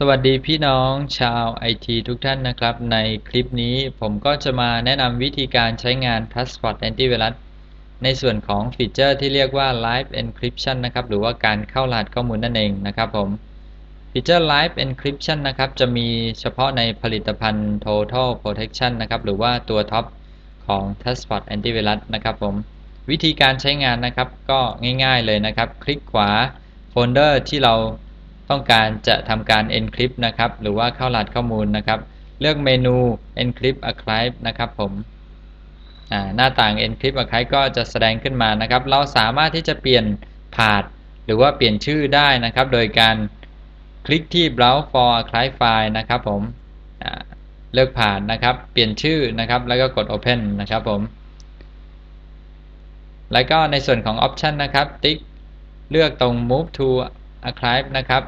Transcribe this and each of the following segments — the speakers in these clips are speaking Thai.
สวัสดีพี่น้องชาวไอทีทุกท่านนะครับ ในคลิปนี้ผมก็จะมาแนะนำวิธีการใช้งาน Passport Antivirus ในส่วนของฟีเจอร์ที่เรียกว่า Live Encryption นะครับ หรือว่าการเข้ารหัสข้อมูลนั่นเองนะครับผมฟีเจอร์ Live Encryption นะครับ จะมีเฉพาะในผลิตภัณฑ์ Total Protection นะครับ หรือว่าตัวท็อปของ Passport Antivirus นะครับผมวิธีการใช้งานนะครับก็ง่ายๆเลยนะครับ คลิกขวาโฟลเดอร์ที่เรา ต้องการจะทำการ encrypt นะครับ หรือว่าเข้ารหัสข้อมูลนะครับ เลือกเมนู encrypt archive นะครับผมหน้าต่าง encrypt archive ก็จะแสดงขึ้นมานะครับ เราสามารถที่จะเปลี่ยนพาดหรือว่าเปลี่ยนชื่อได้นะครับ โดยการคลิกที่ browse for archive file นะครับผมเลือกผ่านนะครับ เปลี่ยนชื่อนะครับ แล้วก็กด open นะครับผม แล้วก็ในส่วนของ option นะครับ ติ๊กเลือกตรง move to archive นะครับ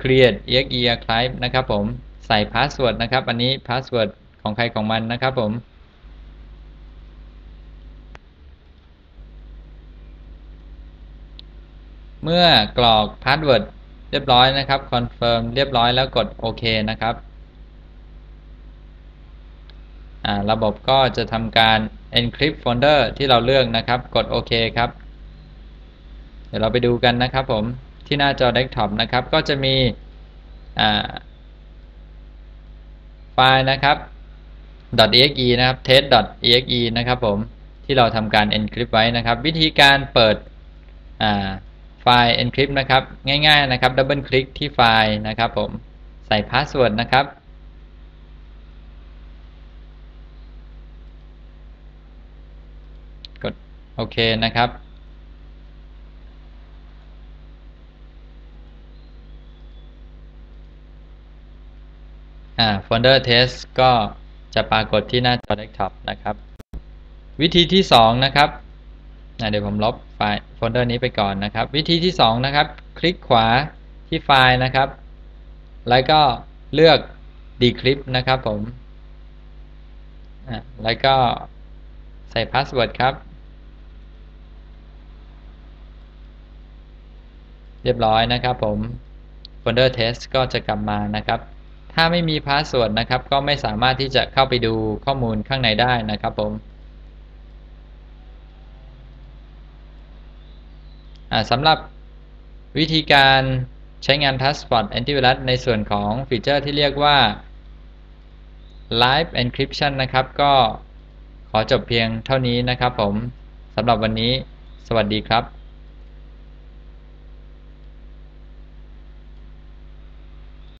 create exe archive นะครับผมใส่ password นะครับ อันนี้ password ของใครของมันนะครับผมเมื่อกรอก password เรียบร้อยนะครับ confirm เรียบร้อยแล้วกดโอเคนะครับระบบก็จะทำการ encrypt folder ที่เราเลือกนะครับ กดโอเคครับ เดี๋ยวเราไปดูกันนะครับผม ที่หน้าจอเดสก์ท็อปนะครับ ก็จะมีไฟล์นะครับ .exe นะครับ test.exe นะครับผมที่เราทำการ encrypt ไว้นะครับ วิธีการเปิดไฟล์ encrypt นะครับ ง่ายๆนะครับ ดับเบิลคลิกที่ไฟล์นะครับผมใส่พาสเวิร์ดนะครับกดโอเคนะครับ อ่า folder test ก็จะปรากฏที่หน้าจอเดสก์ท็อปนะครับ วิธีที่ 2 นะครับเดี๋ยวผมลบไฟล์โฟลเดอร์นี้ไปก่อนนะครับ วิธีที่ 2 นะครับ คลิกขวาที่ไฟล์นะครับ แล้วก็เลือก decrypt นะครับผมแล้วก็ใส่พาสเวิร์ดครับ เรียบร้อยนะครับผม folder test ก็จะกลับมานะครับ ถ้าไม่มีพาสเวิร์ดนะครับ ก็ไม่สามารถที่จะเข้าไปดูข้อมูลข้างในได้นะครับผมสำหรับวิธีการใช้งาน Passport Antivirus ในส่วนของฟีเจอร์ที่เรียกว่า Live Encryption นะครับ ก็ขอจบเพียงเท่านี้นะครับผมสำหรับวันนี้ สวัสดีครับ